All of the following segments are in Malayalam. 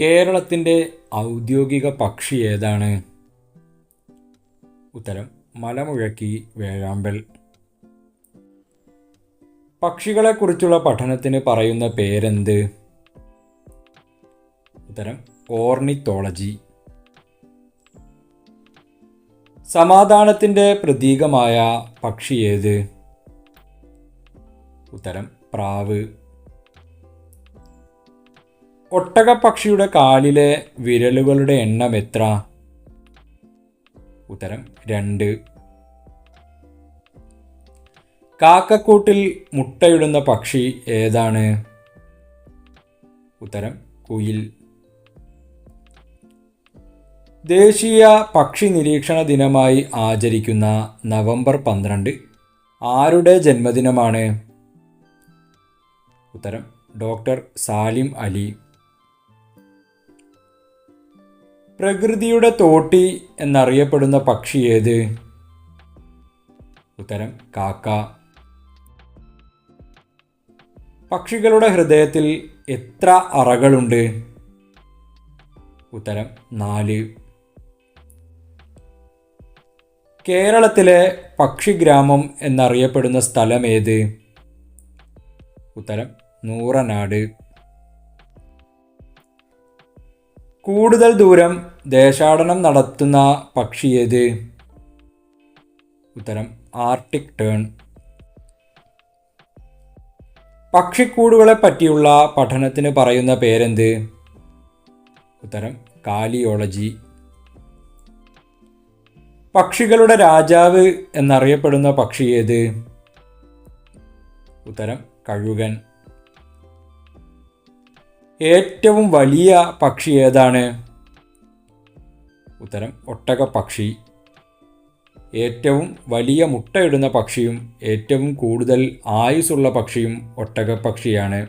കേരളത്തിന്റെ ഔദ്യോഗിക പക്ഷി ഏതാണ്? ഉത്തരം മലമുഴക്കി വേഴാമ്പൽ. പക്ഷികളെക്കുറിച്ചുള്ള പഠനത്തിന് പറയുന്ന പേരെന്ത്? ഉത്തരം ഓർണിത്തോളജി. സമാധാനത്തിന്റെ പ്രതീകമായ പക്ഷി ഏത്? ഉത്തരം പ്രാവ്. ഒട്ടകപ്പക്ഷിയുടെ കാലിലെ വിരലുകളുടെ എണ്ണം എത്ര? ഉത്തരം രണ്ട്. കാക്കക്കൂട്ടിൽ മുട്ടയിടുന്ന പക്ഷി ഏതാണ്? ഉത്തരം കുയിൽ. ദേശീയ പക്ഷി നിരീക്ഷണ ദിനമായി ആചരിക്കുന്ന നവംബർ പന്ത്രണ്ട് ആരുടെ ജന്മദിനമാണ്? ഉത്തരം ഡോക്ടർ സാലിം അലി. പ്രകൃതിയുടെ തോട്ടി എന്നറിയപ്പെടുന്ന പക്ഷി ഏത്? ഉത്തരം കാക്ക. പക്ഷികളുടെ ഹൃദയത്തിൽ എത്ര അറകളുണ്ട്? ഉത്തരം നാല്. കേരളത്തിലെ പക്ഷിഗ്രാമം എന്നറിയപ്പെടുന്ന സ്ഥലം ഏത്? ഉത്തരം നൂറനാട്. കൂടുതൽ ദൂരം ദേശാടനം നടത്തുന്ന പക്ഷി ഏത്? ഉത്തരം ആർട്ടിക് ടേൺ. പക്ഷിക്കൂടുകളെ പറ്റിയുള്ള പഠനത്തിന് പറയുന്ന പേരെന്ത്? ഉത്തരം കാലിയോളജി. പക്ഷികളുടെ രാജാവ് എന്നറിയപ്പെടുന്ന പക്ഷി ഏത്? ഉത്തരം കഴുകൻ. ഏറ്റവും വലിയ പക്ഷി ഏതാണ്? ഉത്തരം ഒട്ടക പക്ഷി ഏറ്റവും വലിയ മുട്ടയിടുന്ന പക്ഷിയും ഏറ്റവും കൂടുതൽ ആയുസ്സുള്ള പക്ഷിയും ഒട്ടക പക്ഷിയാണ്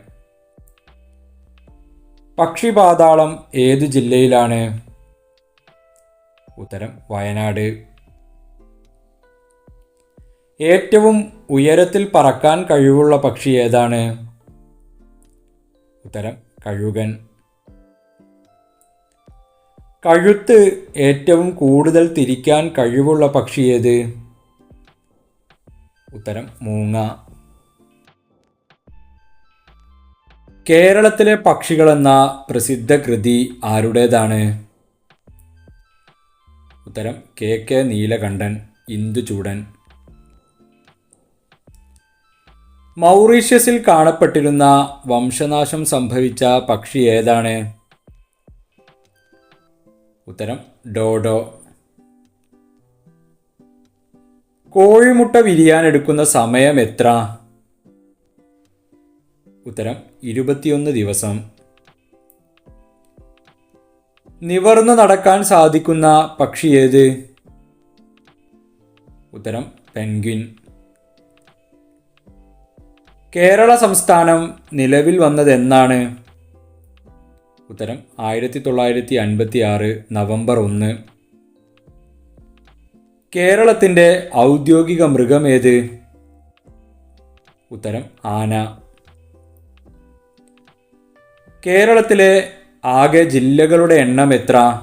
പക്ഷിപാതാളം ഏത് ജില്ലയിലാണ്? ഉത്തരം വയനാട്. ഏറ്റവും ഉയരത്തിൽ പറക്കാൻ കഴിവുള്ള പക്ഷി ഏതാണ്? ഉത്തരം കഴുകൻ. കഴുത്ത് ഏറ്റവും കൂടുതൽ തിരിക്കാൻ കഴിവുള്ള പക്ഷി ഏത്? ഉത്തരം മൂങ്ങ. കേരളത്തിലെ പക്ഷികളെന്ന പ്രസിദ്ധ കൃതി ആരുടേതാണ്? ഉത്തരം കെ കെ നീലകണ്ഠൻ ഇന്ദുചൂടൻ. മൗറീഷ്യസിൽ കാണപ്പെട്ടിരുന്ന വംശനാശം സംഭവിച്ച പക്ഷി ഏതാണ്? ഉത്തരം ഡോഡോ. കോഴിമുട്ട വിരിയാനെടുക്കുന്ന സമയം എത്ര? ഉത്തരം ഇരുപത്തിയൊന്ന് ദിവസം. നിവർന്നു നടക്കാൻ സാധിക്കുന്ന പക്ഷി ഏത്? ഉത്തരം പെൻഗ്വിൻ. കേരള സംസ്ഥാനം നിലവിൽ വന്നത് എന്നാണ് ഉത്തരം ആയിരത്തി തൊള്ളായിരത്തി അൻപത്തി ആറ് നവംബർ ഒന്ന്. കേരളത്തിന്റെ ഔദ്യോഗിക മൃഗം ഏത്? ഉത്തരം ആന. കേരളത്തിലെ ആകെ ജില്ലകളുടെ എണ്ണം എത്ര?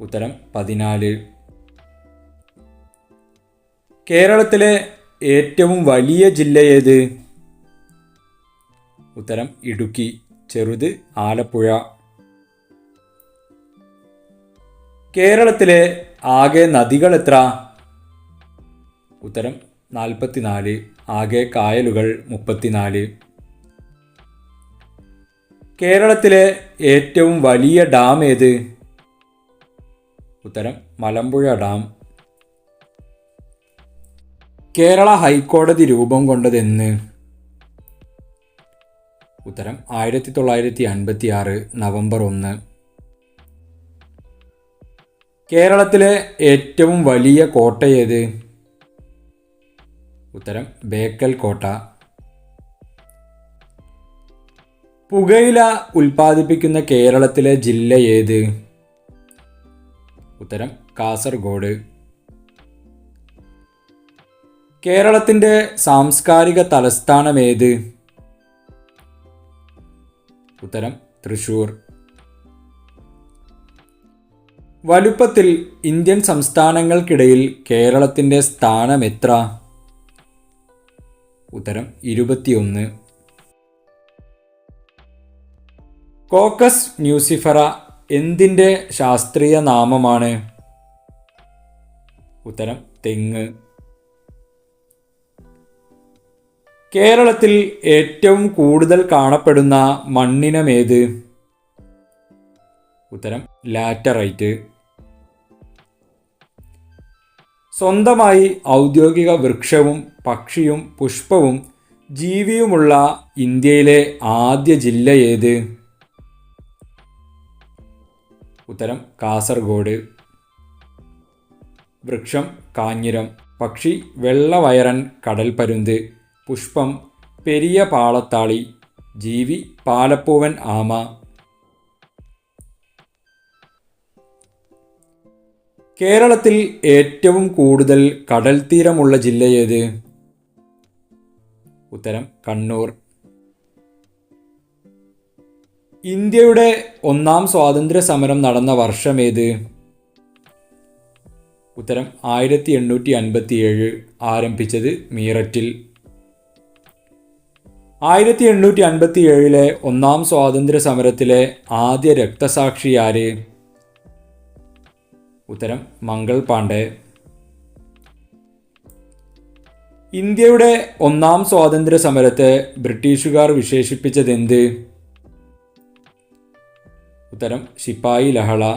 ഉത്തരം പതിനാല്. കേരളത്തിലെ ഏറ്റവും വലിയ ജില്ല ഏത്? ഉത്തരം ഇടുക്കി. ചെറുത് ആലപ്പുഴ. കേരളത്തിലെ ആകെ നദികൾ എത്ര? ഉത്തരം നാൽപ്പത്തിനാല്. ആകെ കായലുകൾ മുപ്പത്തിനാല്. കേരളത്തിലെ ഏറ്റവും വലിയ ഡാം ഏത്? ഉത്തരം മലമ്പുഴ ഡാം. കേരള ഹൈക്കോടതി രൂപം കൊണ്ടതെന്ന്? ഉത്തരം ആയിരത്തി തൊള്ളായിരത്തി അൻപത്തി ആറ് നവംബർ ഒന്ന്. കേരളത്തിലെ ഏറ്റവും വലിയ കോട്ട ഏത്? ഉത്തരം ബേക്കൽ കോട്ട. പുകയില ഉൽപ്പാദിപ്പിക്കുന്ന കേരളത്തിലെ ജില്ല ഏത്? ഉത്തരം കാസർഗോഡ്. കേരളത്തിന്റെ സാംസ്കാരിക തലസ്ഥാനം ഏത്? ഉത്തരം തൃശൂർ. വലുപ്പത്തിൽ ഇന്ത്യൻ സംസ്ഥാനങ്ങൾക്കിടയിൽ കേരളത്തിന്റെ സ്ഥാനം എത്ര? ഉത്തരം ഇരുപത്തിയൊന്ന്. കോക്കസ് ന്യൂസിഫറ എന്തിന്റെ ശാസ്ത്രീയ നാമമാണ്? ഉത്തരം തെങ്ങ്. കേരളത്തിൽ ഏറ്റവും കൂടുതൽ കാണപ്പെടുന്ന മണ്ണിനമേത് ഉത്തരം ലാറ്ററൈറ്റ്. സ്വന്തമായി ഔദ്യോഗിക വൃക്ഷവും പക്ഷിയും പുഷ്പവും ജീവിയുമുള്ള ഇന്ത്യയിലെ ആദ്യ ജില്ല ഏത്? ഉത്തരം കാസർഗോഡ്. വൃക്ഷം കാഞ്ഞിരം. പക്ഷി വെള്ളവയറൻ കടൽപ്പരുന്ത് പുഷ്പം പെരിയ പാളത്താളി ജീവി പാലപ്പൂവൻ ആമ. കേരളത്തിൽ ഏറ്റവും കൂടുതൽ കടൽ തീരമുള്ള ജില്ല ഏത്? ഉത്തരം കണ്ണൂർ. ഇന്ത്യയുടെ ഒന്നാം സ്വാതന്ത്ര്യ സമരം നടന്ന വർഷം വർഷമേത് ഉത്തരം ആയിരത്തി എണ്ണൂറ്റി അൻപത്തി ഏഴ് ആരംഭിച്ചത് മീററ്റിൽ. ആയിരത്തി എണ്ണൂറ്റി അൻപത്തി ഏഴിലെ ഒന്നാം സ്വാതന്ത്ര്യ സമരത്തിലെ ആദ്യ രക്തസാക്ഷി ആര്? ഉത്തരം മംഗൾ പാണ്ഡെ. ഇന്ത്യയുടെ ഒന്നാം സ്വാതന്ത്ര്യ സമരത്തെ ബ്രിട്ടീഷുകാർ വിശേഷിപ്പിച്ചതെന്ത്? ഉത്തരം ശിപ്പായി ലഹള.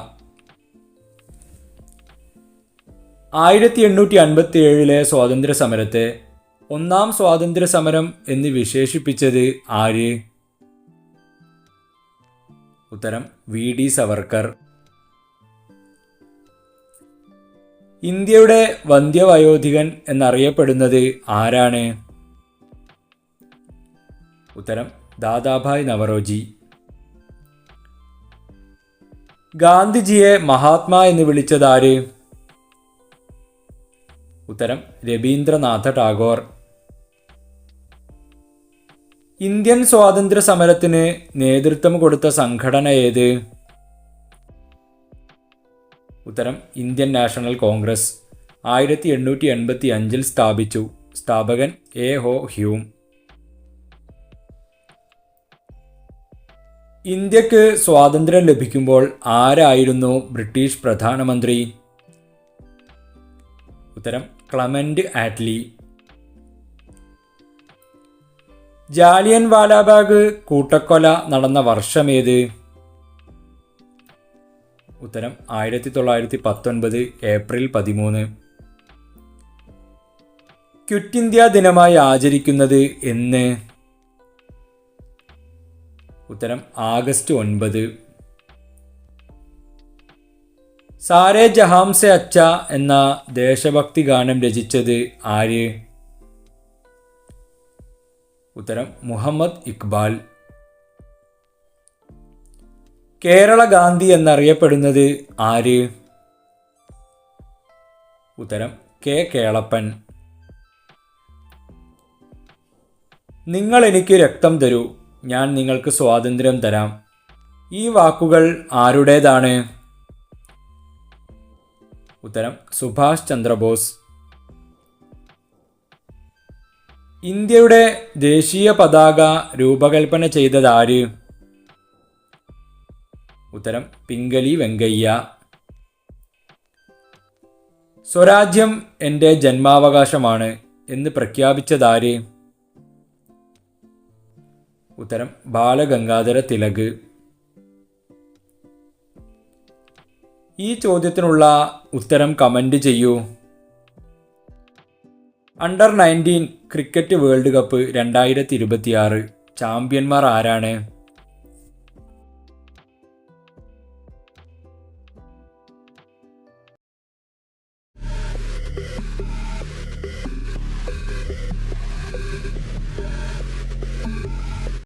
ആയിരത്തി എണ്ണൂറ്റി അൻപത്തി ഏഴിലെ സ്വാതന്ത്ര്യ സമരത്തെ ഒന്നാം സ്വാതന്ത്ര്യ സമരം എന്ന് വിശേഷിപ്പിച്ചത് ആര്? ഉത്തരം വി. ഡി. സവർക്കർ. ഇന്ത്യയുടെ വന്ധ്യവയോധികൻ എന്നറിയപ്പെടുന്നത് ആരാണ്? ഉത്തരം ദാദാഭായ് നവറോജി. ഗാന്ധിജിയെ മഹാത്മാ എന്ന് വിളിച്ചതാര് ഉത്തരം രവീന്ദ്രനാഥ ടാഗോർ. ഇന്ത്യൻ സ്വാതന്ത്ര്യ സമരത്തിന് നേതൃത്വം കൊടുത്ത സംഘടന ഏത്? ഉത്തരം ഇന്ത്യൻ നാഷണൽ കോൺഗ്രസ്. ആയിരത്തി എണ്ണൂറ്റി എൺപത്തി അഞ്ചിൽ സ്ഥാപിച്ചു. സ്ഥാപകൻ എ ഹോ ഹ്യൂം. ഇന്ത്യയ്ക്ക് സ്വാതന്ത്ര്യം ലഭിക്കുമ്പോൾ ആരായിരുന്നു ബ്രിട്ടീഷ് പ്രധാനമന്ത്രി? ഉത്തരം ക്ലമന്റ് ആറ്റ്ലി. ജാലിയൻ വാലാബാഗ് കൂട്ടക്കൊല നടന്ന വർഷമേത് ഉത്തരം ആയിരത്തി തൊള്ളായിരത്തി പത്തൊൻപത് ഏപ്രിൽ പതിമൂന്ന്. ക്വിറ്റ് ഇന്ത്യ ദിനമായി ആചരിക്കുന്നത് എന്ന്. ഉത്തരം ആഗസ്റ്റ് ഒൻപത്. സാരേ ജഹാംസെ അച്ച എന്ന ദേശഭക്തി ഗാനം രചിച്ചത് ആര്? ഉത്തരം മുഹമ്മദ് ഇക്ബാൽ. കേരള ഗാന്ധി എന്നറിയപ്പെടുന്നത് ആര്? ഉത്തരം കെ കേളപ്പൻ. നിങ്ങൾ എനിക്ക് രക്തം തരൂ. ഞാൻ നിങ്ങൾക്ക് സ്വാതന്ത്ര്യം തരാം. ഈ വാക്കുകൾ ആരുടേതാണ്? ഉത്തരം സുഭാഷ് ചന്ദ്രബോസ്. ഇന്ത്യയുടെ ദേശീയ പതാക രൂപകൽപ്പന ചെയ്തതാര്? ഉത്തരം പിംഗലി വെങ്കയ്യ. സ്വരാജ്യം എന്റെ ജന്മാവകാശമാണ് എന്ന് പ്രഖ്യാപിച്ചതാര്? ഉത്തരം ബാലഗംഗാധര തിലക്. ഈ ചോദ്യത്തിനുള്ള ഉത്തരം കമന്റ് ചെയ്യൂ. Under nineteen cricket world cup രണ്ടായിരത്തി ഇരുപത്തിയാറ് ചാമ്പ്യന്മാർ ആരാണ്?